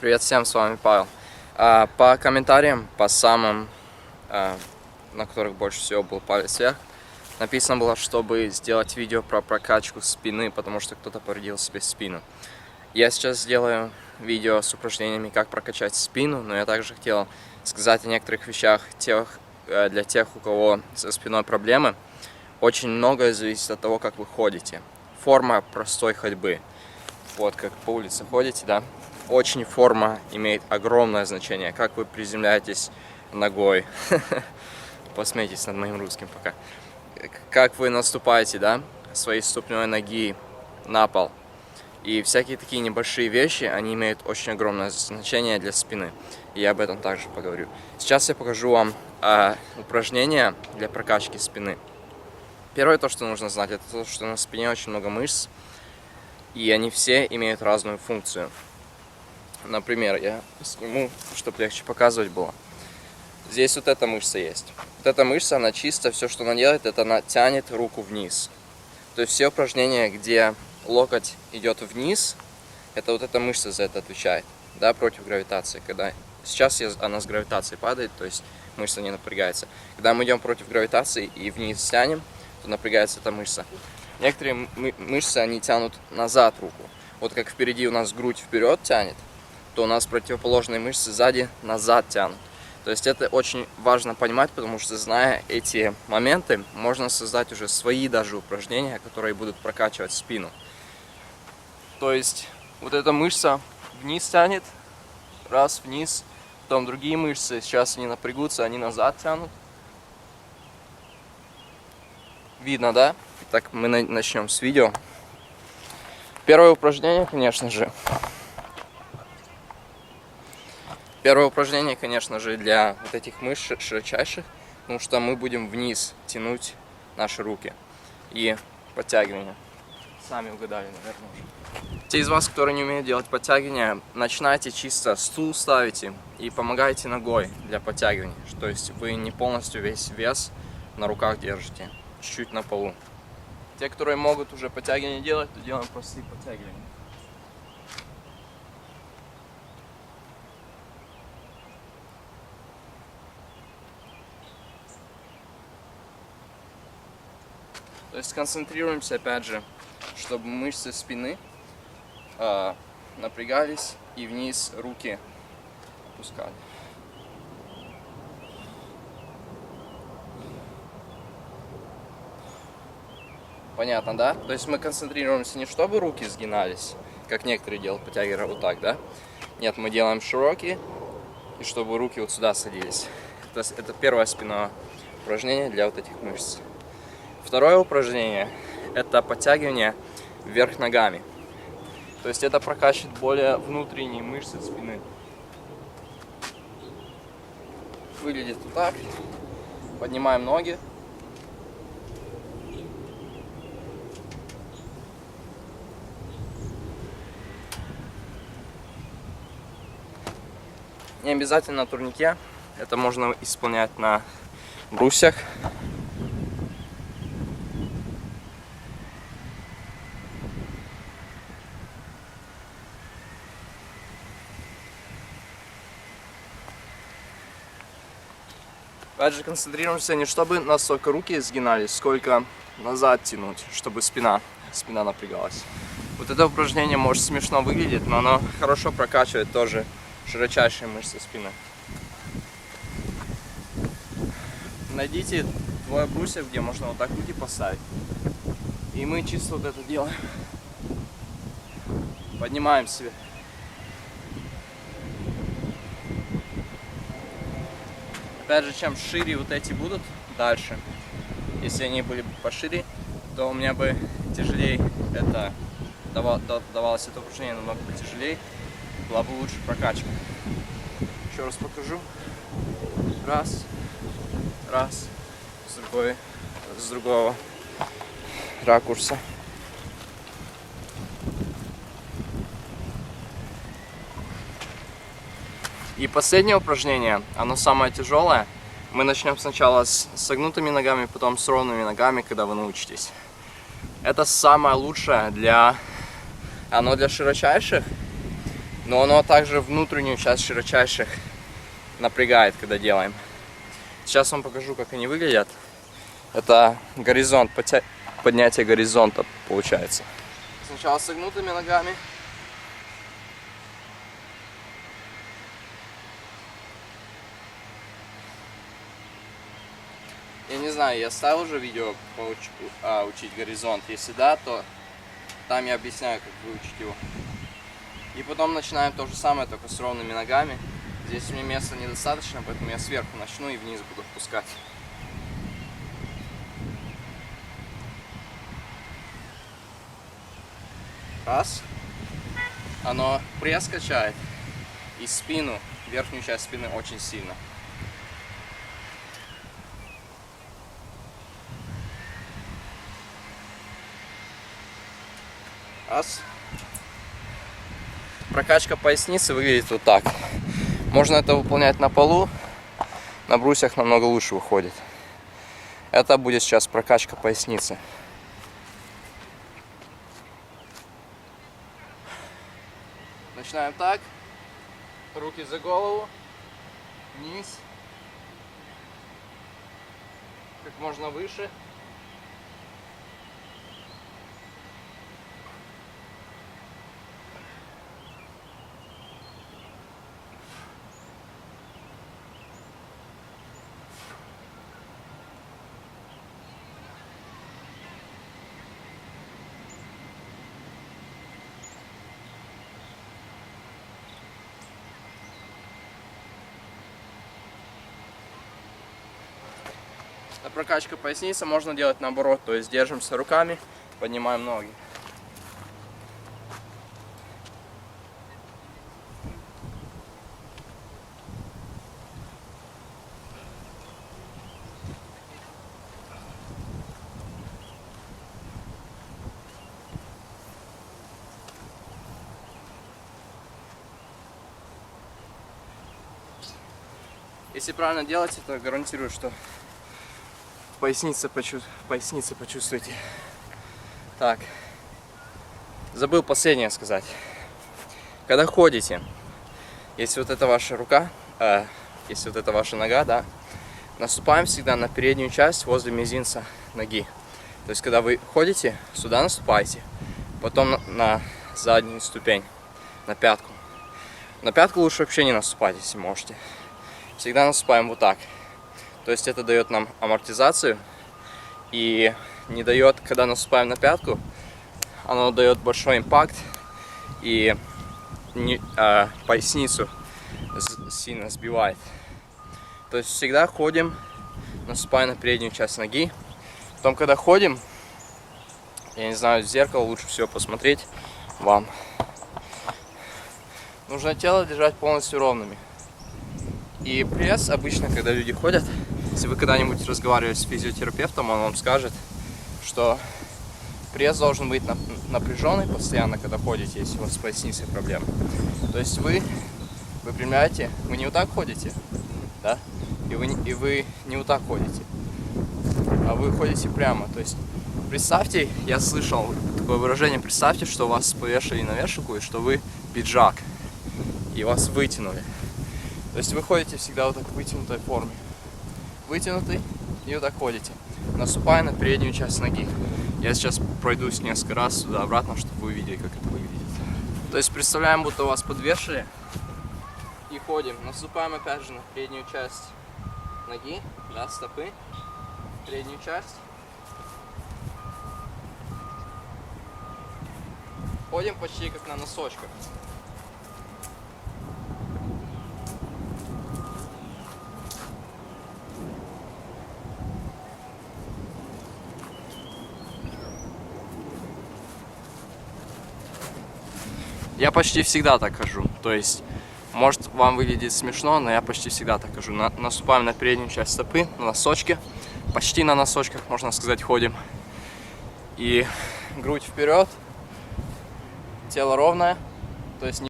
Привет всем, с вами Павел. А, По комментариям, по самым, а, на которых больше всего был палец вверх, написано было, чтобы сделать видео про прокачку спины, потому что кто-то повредил себе спину. Я сейчас сделаю видео с упражнениями, как прокачать спину, но я также хотел сказать о некоторых вещах тех, э, для тех, у кого со спиной проблемы. Очень многое зависит от того, как вы ходите. Форма простой ходьбы. Вот как по улице ходите, да? Очень форма имеет огромное значение. Как вы приземляетесь ногой. Посмейтесь над моим русским пока. Как вы наступаете, да? Своей ступней ноги на пол. И всякие такие небольшие вещи, они имеют очень огромное значение для спины. И я об этом также поговорю. Сейчас я покажу вам э, упражнения для прокачки спины. Первое, то, что нужно знать, это то, что на спине очень много мышц. И они все имеют разную функцию. Например, я сниму, чтобы легче показывать было. Здесь вот эта мышца есть. Вот эта мышца, она чисто, все, что она делает, это она тянет руку вниз. То есть все упражнения, где локоть идет вниз, это вот эта мышца за это отвечает, да, против гравитации. Когда сейчас она с гравитацией падает, то есть мышца не напрягается. Когда мы идем против гравитации и вниз тянем, то напрягается эта мышца. Некоторые мышцы, они тянут назад руку. Вот как впереди у нас грудь вперед тянет, то у нас противоположные мышцы сзади назад тянут. То есть это очень важно понимать, потому что зная эти моменты, можно создать уже свои даже упражнения, которые будут прокачивать спину. То есть вот эта мышца вниз тянет, раз вниз, потом другие мышцы, сейчас они напрягутся, они назад тянут. Видно, да? Так, мы начнем с видео. Первое упражнение, конечно же, Первое упражнение, конечно же, для вот этих мышц широчайших, потому что мы будем вниз тянуть наши руки и подтягивания. Сами угадали, наверное, уже. Те из вас, которые не умеют делать подтягивания, начинайте чисто стул ставите и помогаете ногой для подтягивания. То есть вы не полностью весь вес на руках держите, чуть-чуть на полу. Те, которые могут уже подтягивания делать, то делаем простые подтягивания. Есть концентрируемся опять же, чтобы мышцы спины э, напрягались и вниз руки опускали. Понятно, да? То есть мы концентрируемся не чтобы руки сгинались, как некоторые делают подтягивая вот так, да? Нет, мы делаем широкие, и чтобы руки вот сюда садились. Это, это первое спинное упражнение для вот этих мышц. Второе упражнение – это подтягивание вверх ногами. То есть это прокачивает более внутренние мышцы спины. Выглядит вот так. Поднимаем ноги. Не обязательно на турнике. Это можно исполнять на брусьях. Опять же, концентрируемся не чтобы настолько руки сгинались, сколько назад тянуть, чтобы спина, спина напрягалась. Вот это упражнение может смешно выглядеть, но оно хорошо прокачивает тоже широчайшие мышцы спины. Найдите двое брусьев, где можно вот так руки поставить. И мы чисто вот это делаем. Поднимаем себе Опять же, чем шире вот эти будут дальше, если они были бы пошире, то у меня бы тяжелее это давалось это упражнение намного тяжелее, была бы лучше прокачка. Еще раз покажу. Раз, раз, с другой, с другого ракурса. И последнее упражнение, оно самое тяжелое. Мы начнем сначала с согнутыми ногами, потом с ровными ногами, когда вы научитесь. Это самое лучшее для... Оно для широчайших, Но оно также внутреннюю часть широчайших напрягает, когда делаем. Сейчас вам покажу, как они выглядят. Это горизонт, поднятие горизонта получается. Сначала согнутыми ногами. Знаю, я ставил уже видео по а, учить горизонт. Если да, то там я объясняю, как выучить его. И потом начинаем то же самое, только с ровными ногами. Здесь мне места недостаточно, поэтому я сверху начну и вниз буду опускать. Раз. Оно пресс качает и спину, верхнюю часть спины очень сильно. Раз. Прокачка поясницы выглядит вот так. Можно это выполнять на полу, на брусьях намного лучше выходит. Это будет сейчас прокачка поясницы. Начинаем так. Руки за голову. Вниз. Как можно выше. Прокачка поясницы можно делать наоборот, то есть держимся руками, поднимаем ноги. Если правильно делать, то гарантирую, что пояснице, почу... пояснице почувствуйте. Так. Забыл последнее сказать. Когда ходите, если вот это ваша рука, э, если вот это ваша нога, да, наступаем всегда на переднюю часть возле мизинца ноги. То есть, когда вы ходите, сюда наступаете, потом на, на заднюю ступень, на пятку. На пятку лучше вообще не наступать, если можете. Всегда наступаем вот так. То есть это дает нам амортизацию и не дает, когда наступаем на пятку, оно дает большой импакт и не, а, поясницу сильно сбивает. То есть всегда ходим, наступая на переднюю часть ноги. Потом, когда ходим, я не знаю, в зеркало лучше всего посмотреть вам. Нужно тело держать полностью ровными. И пресс обычно, когда люди ходят, если вы когда-нибудь разговаривали с физиотерапевтом, он вам скажет, что пресс должен быть нап- напряженный постоянно, когда ходите, если у вас с поясницей проблемы. То есть вы выпрямляете, вы не вот так ходите, да? И вы, и вы не вот так ходите, а вы ходите прямо. То есть представьте, я слышал такое выражение, представьте, что вас повешали на вешалку и что вы пиджак, и вас вытянули. То есть вы ходите всегда вот так в вытянутой форме. Вытянутый и вот так ходите, наступая на переднюю часть ноги. Я сейчас пройдусь несколько раз сюда-обратно, чтобы вы увидели, как это выглядит. То есть представляем, будто вас подвешали и ходим. Наступаем опять же на переднюю часть ноги, да, стопы, переднюю часть. Ходим почти как на носочках. Я почти всегда так хожу. То есть, может вам выглядит смешно, но я почти всегда так хожу. На- наступаем на переднюю часть стопы, на носочки. Почти на носочках, можно сказать, ходим. И грудь вперед, тело ровное. То есть не